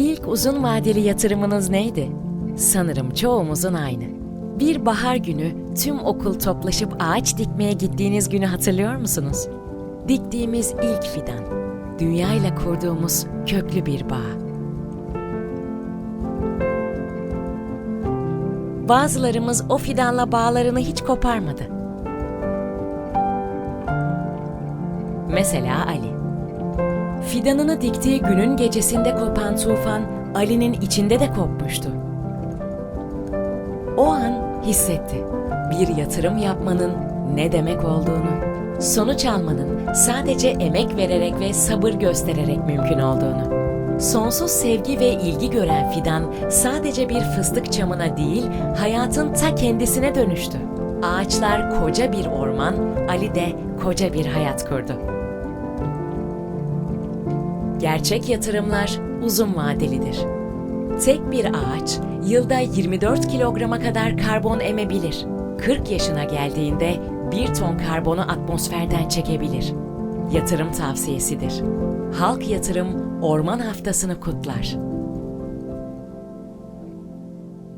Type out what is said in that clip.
İlk uzun vadeli yatırımınız neydi? Sanırım çoğumuzun aynı. Bir bahar günü tüm okul toplaşıp ağaç dikmeye gittiğiniz günü hatırlıyor musunuz? Diktiğimiz ilk fidan, dünyayla kurduğumuz köklü bir bağ. Bazılarımız o fidanla bağlarını hiç koparmadı. Mesela Ali. Fidanını diktiği günün gecesinde kopan tufan Ali'nin içinde de kopmuştu. O an hissetti. Bir yatırım yapmanın ne demek olduğunu. Sonuç almanın sadece emek vererek ve sabır göstererek mümkün olduğunu. Sonsuz sevgi ve ilgi gören fidan sadece bir fıstık çamına değil, hayatın ta kendisine dönüştü. Ağaçlar koca bir orman, Ali de koca bir hayat kurdu. Gerçek yatırımlar uzun vadelidir. Tek bir ağaç yılda 24 kilograma kadar karbon emebilir. 40 yaşına geldiğinde 1 ton karbonu atmosferden çekebilir. Yatırım tavsiyesidir. Halk Yatırım Orman Haftası'nı kutlar.